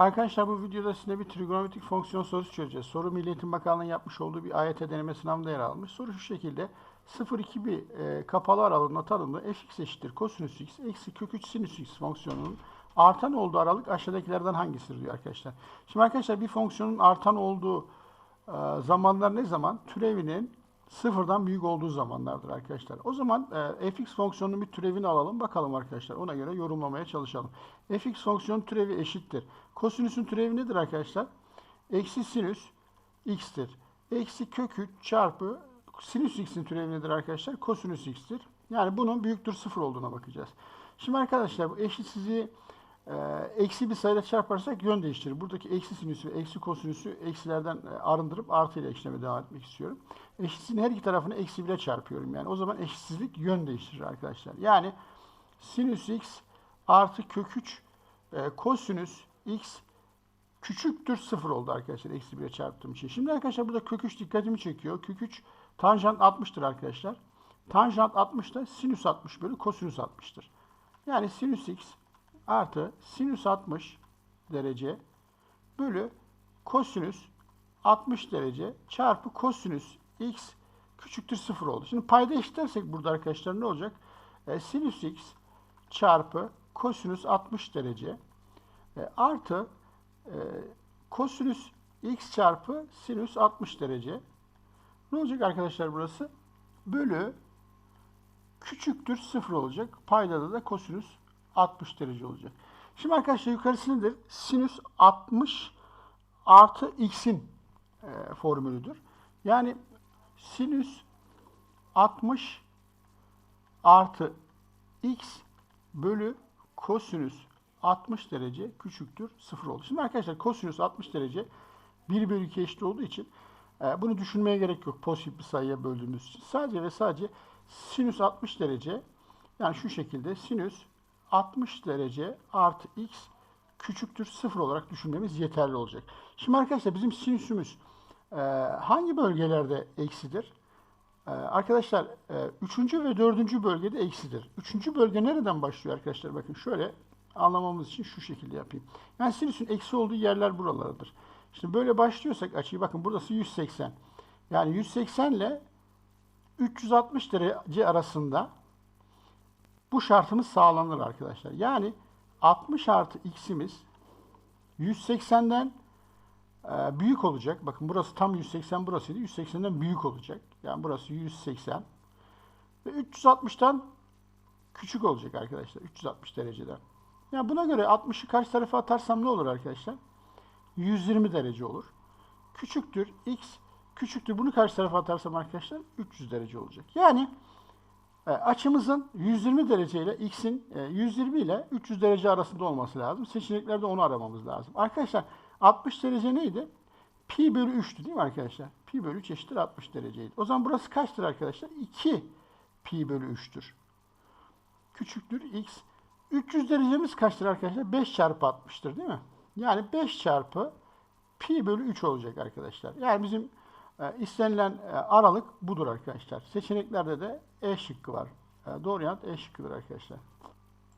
Arkadaşlar bu videoda size bir trigonometrik fonksiyon sorusu çözeceğiz. Soru Milli Eğitim Bakanlığı'nın yapmış olduğu bir AYT deneme sınavında yer almış. Soru şu şekilde 0-2 bir e, kapalı aralığında tanımlı fx eşittir kosinüs x eksi kök 3 sinüs x fonksiyonunun artan olduğu aralık aşağıdakilerden hangisidir diyor arkadaşlar. Şimdi arkadaşlar bir fonksiyonun artan olduğu e, zamanlar ne zaman? Türevinin sıfırdan büyük olduğu zamanlardır arkadaşlar. O zaman e, fx fonksiyonunun bir türevini alalım bakalım arkadaşlar. Ona göre yorumlamaya çalışalım. fx fonksiyonun türevi eşittir. Kosinüsün türevi nedir arkadaşlar? Eksi sinüs x'tir. Eksi kök 3 çarpı sinüs x'in türevi nedir arkadaşlar? Kosinüs x'tir. Yani bunun büyüktür sıfır olduğuna bakacağız. Şimdi arkadaşlar bu eşitsizliği e, eksi bir sayıyla çarparsak yön değiştirir. Buradaki eksi sinüsü ve eksi kosinüsü eksilerden e, arındırıp artı ile işleme devam etmek istiyorum. Eşitsizliğin her iki tarafını eksi 1'e çarpıyorum. Yani o zaman eşitsizlik yön değiştirir arkadaşlar. Yani sinüs x artı kök 3 e, kosinüs x küçüktür sıfır oldu arkadaşlar. Eksi 1'e çarptığım için. Şimdi arkadaşlar burada kök 3 dikkatimi çekiyor. Kök 3 tanjant 60'tır arkadaşlar. Tanjant 60 da sinüs 60 bölü kosinüs 60'tır. Yani sinüs x artı sinüs 60 derece bölü kosinüs 60 derece çarpı kosinüs x küçüktür 0 oldu. Şimdi payda eşitlersek burada arkadaşlar ne olacak? E, sinüs x çarpı kosinüs 60 derece e, artı e, kosinüs x çarpı sinüs 60 derece. Ne olacak arkadaşlar burası? Bölü küçüktür 0 olacak. Paydada da kosinüs 60 derece olacak. Şimdi arkadaşlar yukarısı nedir? Sinüs 60 artı x'in e, formülüdür. Yani sinüs 60 artı x bölü kosinüs 60 derece küçüktür 0 oldu. Şimdi arkadaşlar kosinüs 60 derece 1 bölü 2 eşit olduğu için e, bunu düşünmeye gerek yok pozitif bir sayıya böldüğümüz için. Sadece ve sadece sinüs 60 derece yani şu şekilde sinüs 60 derece artı x küçüktür 0 olarak düşünmemiz yeterli olacak. Şimdi arkadaşlar bizim sinüsümüz e, hangi bölgelerde eksidir? Ee, arkadaşlar 3. ve 4. bölgede eksidir. 3. bölge nereden başlıyor arkadaşlar? Bakın şöyle anlamamız için şu şekilde yapayım. Yani sinüsün eksi olduğu yerler buralardır. Şimdi böyle başlıyorsak açıyı bakın burası 180. Yani 180 ile 360 derece arasında bu şartımız sağlanır arkadaşlar. Yani 60 artı x'imiz 180'den e, büyük olacak. Bakın burası tam 180 burasıydı. 180'den büyük olacak. Yani burası 180. Ve 360'tan küçük olacak arkadaşlar. 360 dereceden. Yani buna göre 60'ı karşı tarafa atarsam ne olur arkadaşlar? 120 derece olur. Küçüktür x küçüktür. Bunu karşı tarafa atarsam arkadaşlar 300 derece olacak. Yani açımızın 120 derece ile x'in e, 120 ile 300 derece arasında olması lazım. Seçeneklerde onu aramamız lazım. Arkadaşlar 60 derece neydi? Pi bölü 3'tü değil mi arkadaşlar? Pi bölü 3 eşittir 60 dereceydi. O zaman burası kaçtır arkadaşlar? 2 pi bölü 3'tür. Küçüktür x. 300 derecemiz kaçtır arkadaşlar? 5 çarpı 60'tır değil mi? Yani 5 çarpı pi bölü 3 olacak arkadaşlar. Yani bizim e, istenilen e, aralık budur arkadaşlar. Seçeneklerde de E şıkkı var. E, doğru yanıt E şıkkıdır arkadaşlar.